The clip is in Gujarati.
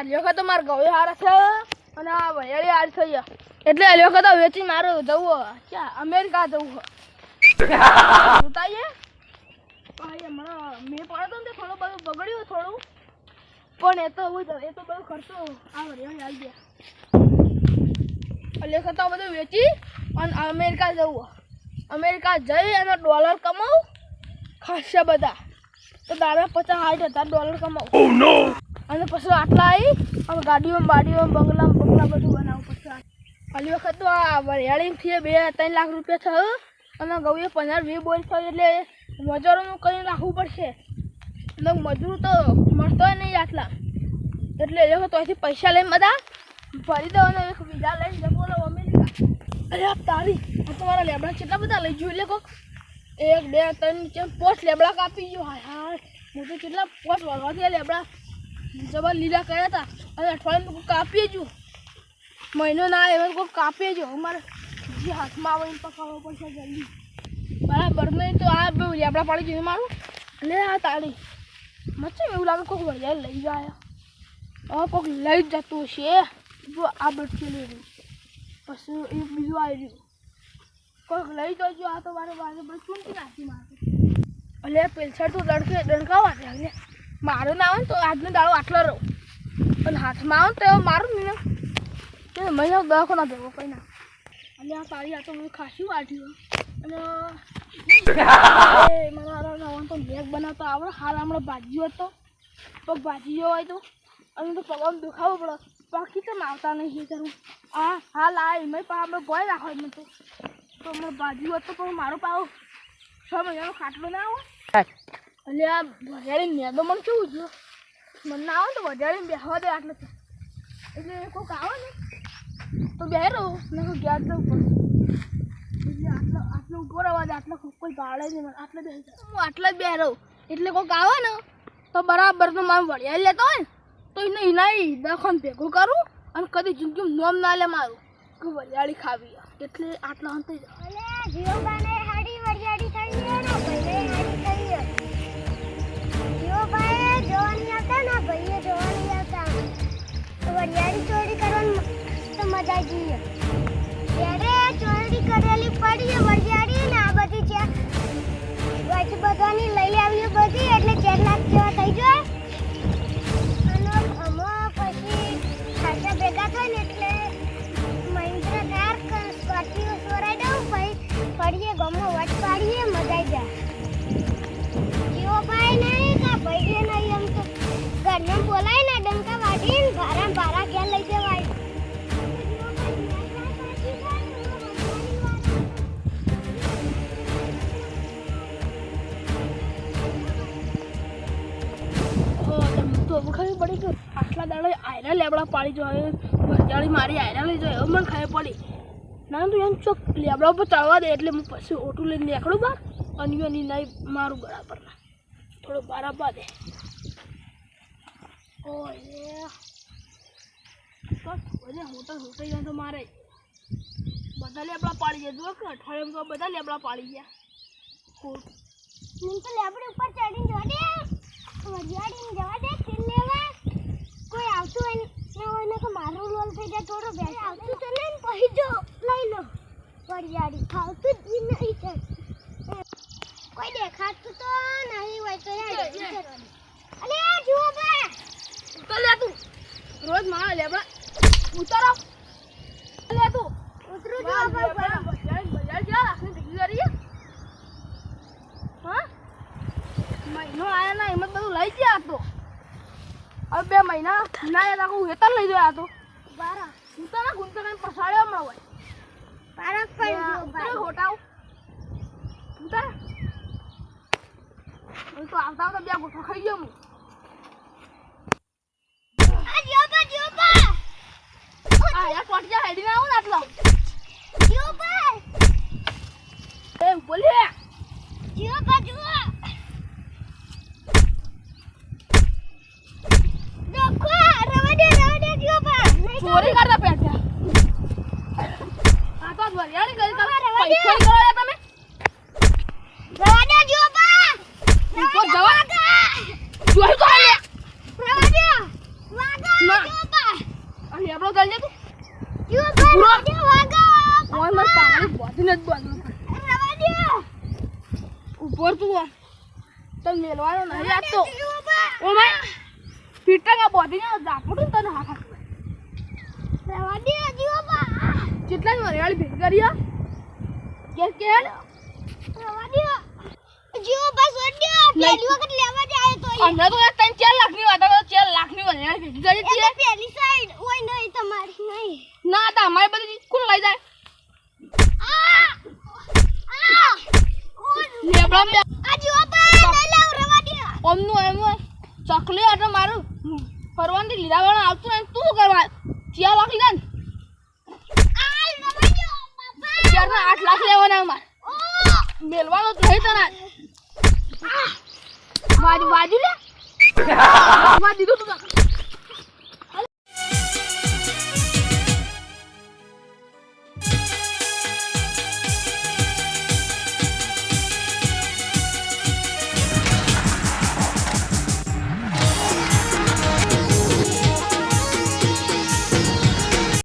માર ગયો હારા છે અને આ વયળી હાર થઈ ગયા. એટલે વખત તો વેચી મારે જવું ક્યાં? અમેરિકા જવું. ભાઈ હમણાં મેં પડ્યો તો ને થોડું બધું બગડ્યું થોડું. પણ એ તો એ તો બધું ખર્ચો આ વરિયાળી આવી ગયા. એટલે વખત તો બધું વેચી અને અમેરિકા જવું અમેરિકા જઈ અને ડોલર કમાવું. ખાસા બધા. તો તારે પચાસ સાઠ હજાર ડોલર કમાવું. અને પછી આટલા આવી અને ગાડીઓમાં, બાડીઓમાં બંગલા બંગલા બધું બનાવવું પછી હાલી વખત તો આ વરિયાળી બે ત્રણ લાખ રૂપિયા થયું. અને ગૌએ પંદર, વીસ બોલ થયું એટલે મજૂરોનું કરીને રાખવું પડશે. અને મજૂર તો મળતો નહીં આટલા. એટલે એ વખત અહીંથી પૈસા લઈને બધા ભરી દો અને એક બીજા લઈને જમો અમેરિકા અરે તારી, આ તો લેબડા કેટલા બધા લઈ જોઈ લે કોક એક, બે, ત્રણ, ચાર પોસ્ટ લેબડા કાપી ગયો. હા હા હું તો કેટલા પોસ્ટ વાગવાથી લેબડા જબર લીલા કર્યા હતા. અને અઠવાડિયે કોઈ કાપીએ જો. મહિનો ના આવે કોઈ કાપીએ જો. અમારે જે હાથમાં આવે એને પકાવવો પડશે જલ્દી. બરાબર મેં તો આ બે લેબડા પાડી જોઈએ મારું. લે આ તારી મચ્છે એવું લાગે કોઈક વળિયા લઈ જાય. હવે કોઈક લઈ જતું હશે. જો આ બટકી લઈ રહ્યું પછી એ બીજું આવી રહ્યું કોઈક લઈ જજો આ તો મારે બાજુ બધું ચૂંટી નાખી મારે. એટલે પેલસર તો દડકે દડકાવા દે એટલે મારું ના આવે તો આજનો દાડો આટલો રહો. અને હાથમાં આવે ને તો મારું ને તો મહિના દખો ના ભેગો કંઈ ના અને આ તારી આ તો બધું ખાસી વાટ્યું અને મારા નવા તો બેગ બનાવતો. આવડે હાલ હમણાં ભાજીઓ હતો. પગ ભાજીઓ હોય તો અને તો પગમાં દુખાવો પડે. બાકી તો આવતા નહીં કરું આ હાલ આ એમાં પા આપણે ભય રાખો એમ તો. હમણાં ભાજી હતો પણ મારો પાવ છ મહિનાનો ખાટલો ના આવે એટલે આ વધારે મેદો મને કેવું જો મને ના આવે તો વધારી બેસવા દે આટલે એટલે કોઈક આવે ને, તો બે રહું. ને કોઈ ગયા જવું પડે એટલે આટલો આટલો ઉપર અવાજ આટલો કોઈ ગાળે નહીં મને બે હું આટલે જ બે રહું. એટલે કોઈક આવે ને, તો બરાબર તો મારું વળિયાળ લેતો હોય તો એને એના દખન ભેગું કરું અને કદી જિંદગી નોમ ના લે મારું. કે વરિયાળી ખાવી. એટલે આટલા અંતે જ આટલા દાડો આયરા લેબડા પાડી જોઈએ ભરજાળી મારી આયરા લઈ જાય, મને ખબર પડી. ના, તું એમ ચોક લેબડા ઉપર ચડવા દે એટલે હું પછી ઓટું લઈને નીકળું બહાર અને એની નહીં મારું બરાબર થોડું બરાબર દે. હોટલ હોટલ તો મારે. બધા લેબડા પાડી ગયા, જુઓ કે અઠવાડિયામાં તો બધા લેબડા પાડી ગયા. હું તો લેબડી ઉપર ચડીને જવા દે. જવા દે લેવા. આવતું હોય હોય ને મારું લોલ થઈ જાય થોડો બેસ આવતું તો નહીં પછી જો, લઈ લો. વરિયાળી ખાવતું જ નહીં છે. કોઈ દેખાતું તો નહીં હોય તો અલે, જુઓ બા. ઉતર તું. રોજ મારા લેબડા ઉતારો લે તું ઉતરું વાહ, જુઓ બા લેબડા બજાર બજાર ક્યાં રાખીને ભેગી કરી છે? હા મહિનો આયા ના એમાં બધું લઈ ગયા તો હવે બે મહિના ના યાદ આખું વેતન લઈ ગયા તો. બારા. ઉતર ના ગુંતર કઈ પસાડ્યો હમણાં હોય. ઉતર બા હોટાવ. ઉતર. હું તો આવતા આવતા બે ગોઠો ખાઈ ગયો હું. આ જુઓ બા જુઓ બા આ યાર પોટિયા હેડી ના આવું ને આટલો. જુઓ એ બોલે જુઓ બા જુઓ દેખો રવા દે રવા દે જુઓ બા નહીં તો ચોરી કરતા પેટ્યા આ તો વરિયાળી કરી હા, તમે રવા દે. પૈસા કરો યાર તમે રવા દે જુઓ બા ઉપર જવા વાગા જોઈ તો લે રવા દે વાગા ના. જુઓ બા ચાલુ કરી દે જીવો ભાઈ પૂરો. રવા દ્યો, વાગો ઓય મારે પાણી બોધીને જ બોધવું રવા દ્યો. ઉપર તું આ. મેલવાનો નહીં. આપતો ઓ માય પીટકા બોધીને ઝાપડું તને હા ખા રવા દ્યો, જીવો ભાઈ કેટલા વરિયાળી ભેગી કરી કે કે રવા દ્યો. જીવો ભાઈ છોડ દ્યો. પહેલી વખત લેવા જ તો અમને તો ત્રણ ચાર વાત ચાર લાખની વરિયાળી ભેગી કરી પહેલી સાઈડ ઓય નહીં તમારી નહીં. ના તમારી અમારી બધી કોણ લઈ જાય આ આ ઓય લેબડા બે આ જીવો ભાઈ લઈ લાવ રવા દ્યો. ઓમનું એમ ચકલી એટલે મારું ફરવાની લીધા વાળા આવતું નહીં તું કરવા? ચાર લાખ લીધા ને. ચારના આઠ લાખ લેવાના અમાર મેલવાનો તો નહીં તને વાજુ બાજુ લે. દીધું તું.